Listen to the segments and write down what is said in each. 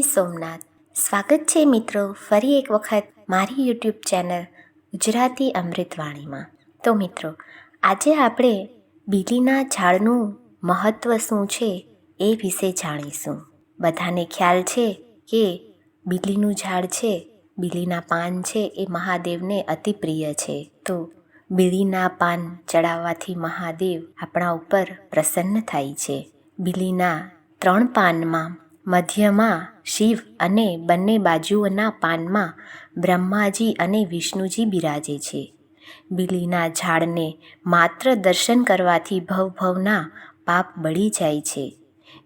સોમનાથ. સ્વાગત છે મિત્રો ફરી એક વખત મારી યુટ્યુબ ચેનલ ગુજરાતી અમૃતવાણીમાં. તો મિત્રો, આજે આપણે બીલીના ઝાડનું મહત્ત્વ શું છે એ વિશે જાણીશું. બધાને ખ્યાલ છે કે બીલીનું ઝાડ છે, બીલીના પાન છે એ મહાદેવને અતિ પ્રિય છે. તો બીલીના પાન ચડાવવાથી મહાદેવ આપણા ઉપર પ્રસન્ન થાય છે. બીલીના ત્રણ પાનમાં મધ્યમાં શિવ અને બંને બાજુઓના પાનમાં બ્રહ્માજી અને વિષ્ણુજી બિરાજે છે. બીલીના ઝાડને માત્ર દર્શન કરવાથી ભવભવના પાપ બળી જાય છે.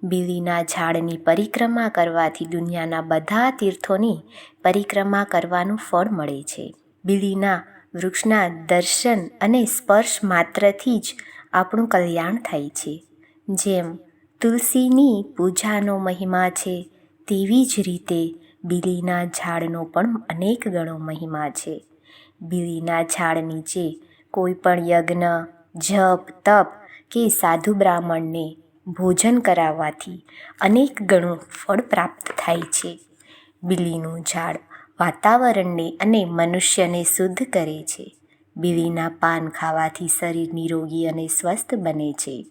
બીલીના ઝાડની પરિક્રમા કરવાથી દુનિયાના બધા તીર્થોની પરિક્રમા કરવાનું ફળ મળે છે. બીલીના વૃક્ષના દર્શન અને સ્પર્શ માત્રથી જ આપણું કલ્યાણ થાય છે. જેમ તુલસીની પૂજાનો મહિમા છે, તેવી જ રીતે બીલીના ઝાડનો પણ અનેક ગણો મહિમા છે. બીલીના ઝાડ નીચે કોઈ પણ યજ્ઞ, જપ, તપ કે સાધુ બ્રાહ્મણને ભોજન કરાવવાથી અનેક ગણું ફળ પ્રાપ્ત થાય છે. બીલીનું ઝાડ વાતાવરણને અને મનુષ્યને શુદ્ધ કરે છે. બીલીના પાન ખાવાથી શરીર નિરોગી અને સ્વસ્થ બને છે.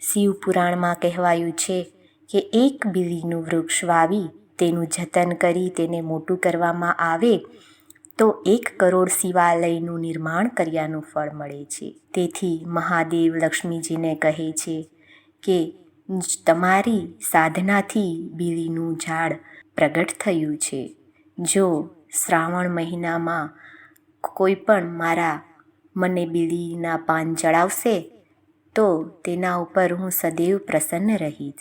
શિવ પુરાણમાં કહેવાયું છે કે એક બીલીનું વૃક્ષ વાવી, તેનું જતન કરી, તેને મોટું કરવામાં આવે, તો એક કરોડ શિવાલયનું નિર્માણ કર્યાનું ફળ મળે છે. તેથી મહાદેવ લક્ષ્મીજીને કહે છે કે, તમારી સાધનાથી બીલીનું ઝાડ પ્રગટ થયું છે. જો શ્રાવણ મહિનામાં કોઈ પણ મારા મને બીલીના પાન ચડાવશે તો તેના ઉપર હું સદૈવ પ્રસન્ન રહીશ.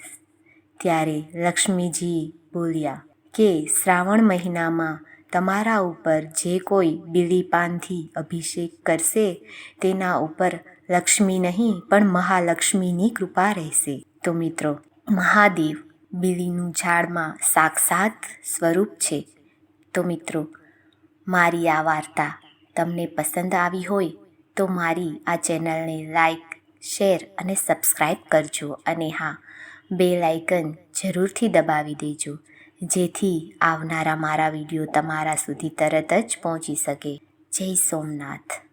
ત્યારે લક્ષ્મીજી બોલ્યા, કે શ્રાવણ મહિનામાં તમારા ઉપર જે કોઈ બીલીપાનથી અભિષેક કરશે, તેના ઉપર લક્ષ્મી નહીં, પણ મહાલક્ષ્મીની કૃપા રહેશે. તો મિત્રો, મહાદેવ બીલીનું ઝાડમાં સાક્ષાત સ્વરૂપ છે. તો મિત્રો, મારી આ વાર્તા તમને પસંદ આવી હોય, તો મારી આ ચેનલને લાઈક શેર અને સબસ્ક્રાઈબ કરજો અને હા બે લાઇકન જરૂરથી દબાવી દેજો, જેથી આવનારા મારા વીડિયો તમારા સુધી તરત જ પહોંચી શકે. જય સોમનાથ.